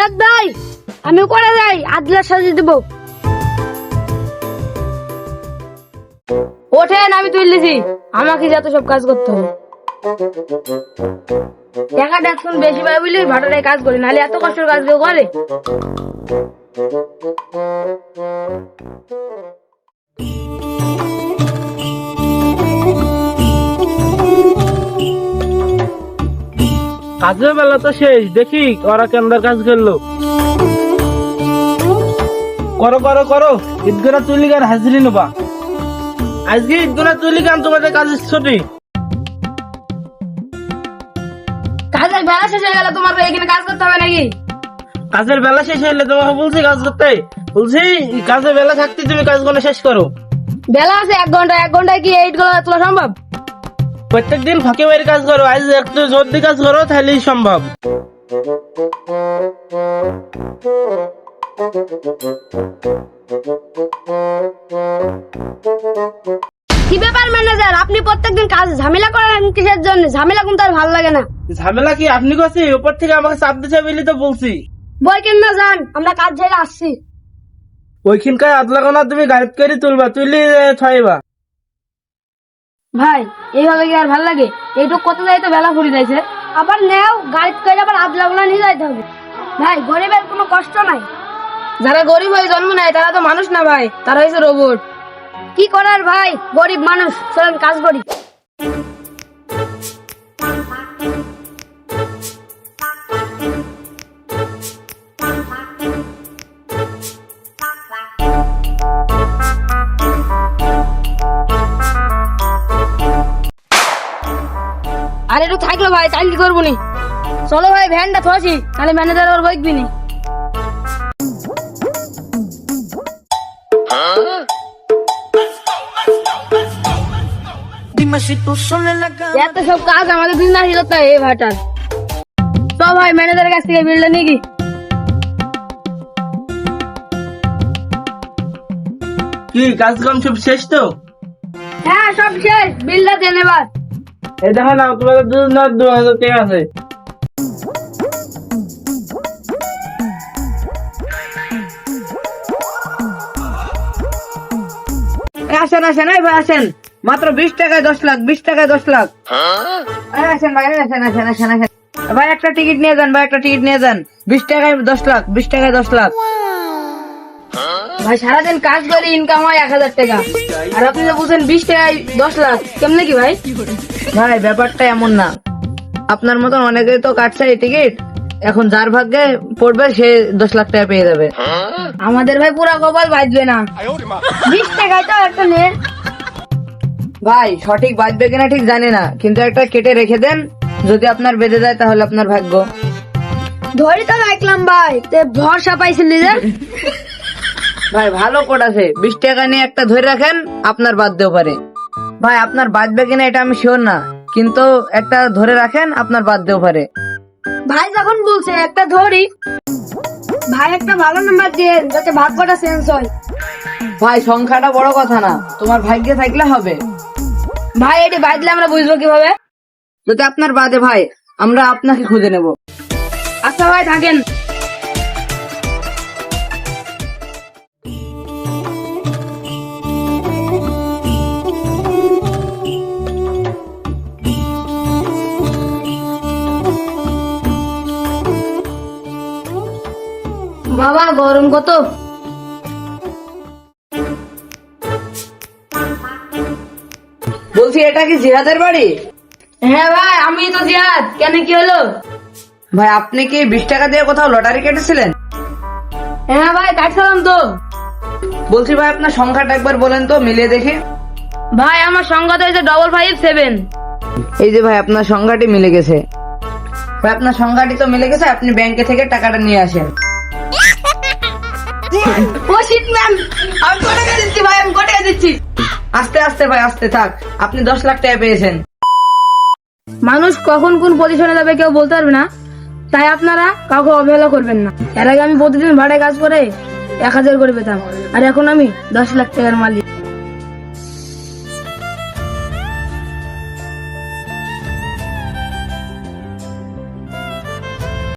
জিয়াদ ভাই, আমি করে যাই, আদলার সাজিয়ে দেবো। ওঠেন, আমি তুললেছি আমাকে যত সব কাজ করতে হবে। টাকাটা এখন বেশি পাই বুঝলি ভাটাটায় কাজ করি, নাহলে এত কষ্টের কাজ কেউ করে? কাজের বেলা তো শেষ দেখি ওরা কেন্দ্র কাজ করল। করো করো করো ঈদগুলা তুলি গান হাজিরি নেবা। আজকে ঈদগুলা তুলি গান তোমাদের কাজের ছুটি কাজের বেলা শেষ হয়ে গেল তোমার এখানে কাজ করতে হবে নাকি? কাজের বেলা শেষ হইলে তোমাকে বলছি কাজ করতে। বলছি কাজের বেলা থাকতে তুমি কাজ কাজগুলো শেষ করো। বেলা আছে এক ঘণ্টা এক ঘন্টায় কি এইটগুলো তোলা সম্ভব? প্রত্যেক দিন ফাঁকে বাইরে কাজ করো আজ একটু জোর দিয়ে কাজ করো তাহলেই সম্ভব। কি ব্যাপার ম্যানেজার আপনি প্রত্যেকদিন কাজ ঝামেলা করেন কিসের জন্য? ঝামেলা কিন্তু আর ভালো লাগে না। ঝামেলা কি? আপনি করছি উপর থেকে আমাকে চাপ দিতে বলি তো বলছি। বই কেন না যান আমরা কাজ ছেড়ে আসছি। ওইখানকার আদলা কোনা তুমি গাড়িত করে তুলবা তুলি থাইবা। ভাই এইভাবে কি আর ভালো লাগে? এইটুক কত যাই তো বেলা ফুরি যাইছে। আবার নেও গাড়ি করে আবার আদলা গুলা নিয়ে যাইতে হবে। ভাই গরিবের কোনো কষ্ট নাই। যারা গরিব হয়ে জন্ম নেয় তারা তো মানুষ না ভাই তারা হয়েছে রোবট কি করার ভাই? গরিব মানুষ চলেন কাজ করি। থাকল ভাই তাই কি করব নি চলো ভাই ভ্যানটা থোয়াছি তাহলে ম্যানেজার আবার বইকবি নি। এত সব কাজ আমাদের দিন না এই ভাটার। তো ভাই ম্যানেজারের কাছ থেকে বিলটা নিয়ে কি কি কাজ কাম সব শেষ তো? হ্যাঁ সব শেষ। বিলটা দেন এবার। এই দেখো না তোমাদের দু না দু হাজার টাকা আছে। আসেন আসেন এই ভাই আসেন। মাত্র বিশ টাকায় দশ লাখ বিশ টাকায় দশ লাখ। এই আসেন ভাই আসেন আসেন আসেন আসেন। ভাই একটা টিকিট নিয়ে যান ভাই একটা টিকিট নিয়ে যান। বিশ টাকায় দশ লাখ বিশ টাকায় দশ লাখ। ভাই সারাদিন কাজ করে ইনকাম হয় এক হাজার টাকা। আর আপনি তো বলছেন বিশ টাকায় দশ লাখ কেমনে কি ভাই? ভাই ব্যাপারটা এমন না। আপনার মতন অনেকেই তো কাটছে এই টিকিট এখন যার ভাগ্যে পড়বে সে দশ লাখ টাকা পেয়ে যাবে। আমাদের ভাই পুরা কপাল বাজবে না। বিশ টাকায় তো একটা নে ভাই সঠিক বাঁচবে কিনা ঠিক জানি না কিন্তু একটা কেটে রেখে দেন যদি আপনার বেঁধে যায় তাহলে আপনার ভাগ্য। ধরি তো রাখলাম ভাই তে ভরসা পাইছিলি যে ভাই ভালো কোড আছে। বিশ টাকা নিয়ে একটা ধরে রাখেন আপনার বাদতেও পারে ভাই আপনার বাঁচবে কিনা এটা আমি শিওর না কিন্তু একটা ধরে রাখেন আপনার বাদতেও পারে ভাই যখন বলছে একটা ধরি ভাই একটা ভালো নাম্বার দিয়ে যাতে ভাগ্যটা চেঞ্জ হয়। ভাই সংখ্যাটা বড় কথা না তোমার ভাগ্যে থাকলে হবে। ভাই এটি বাদলে আমরা বুঝব কীভাবে? যদি আপনার বাদে ভাই আমরা আপনাকে খুঁজে নেব। আচ্ছা ভাই থাকেন। বাবা গরম কত? বলছি এটা কি জিহাদের বাড়ি? হ্যাঁ ভাই আমি তো জিয়াদ কেন কি হলো? ভাই আপনি কি বিশ টাকা দিয়ে কোথাও লটারি কেটেছিলেন? হ্যাঁ ভাই কাটছিলাম তো। বলছি ভাই আপনার সংখ্যাটা একবার বলেন তো মিলিয়ে দেখি। ভাই আমার সংখ্যা তো হয়েছে ডবল ফাইভ সেভেন এই যে ভাই আপনার সংখ্যাটি মিলে গেছে। ভাই আপনার সংখ্যাটি তো মিলে গেছে আপনি ব্যাংকে থেকে টাকাটা নিয়ে আসেন। ম্যাম আমি কত টাকা দিচ্ছি ভাই? আমি কত টাকা দিচ্ছি আস্তে আস্তে ভাই, আস্তে থাক। আপনি দশ লাখ টাকা পেয়েছেন। মানুষ কখন কোন পজিশনে যাবে কেউ বলতে পারবে না। তাই আপনারা কাউকে অবহেলা করবেন না। এর আগে আমি প্রতিদিন ভাড়ায় কাজ করে এক হাজার করে পেতাম। আর এখন আমি দশ লাখ টাকার মালিক।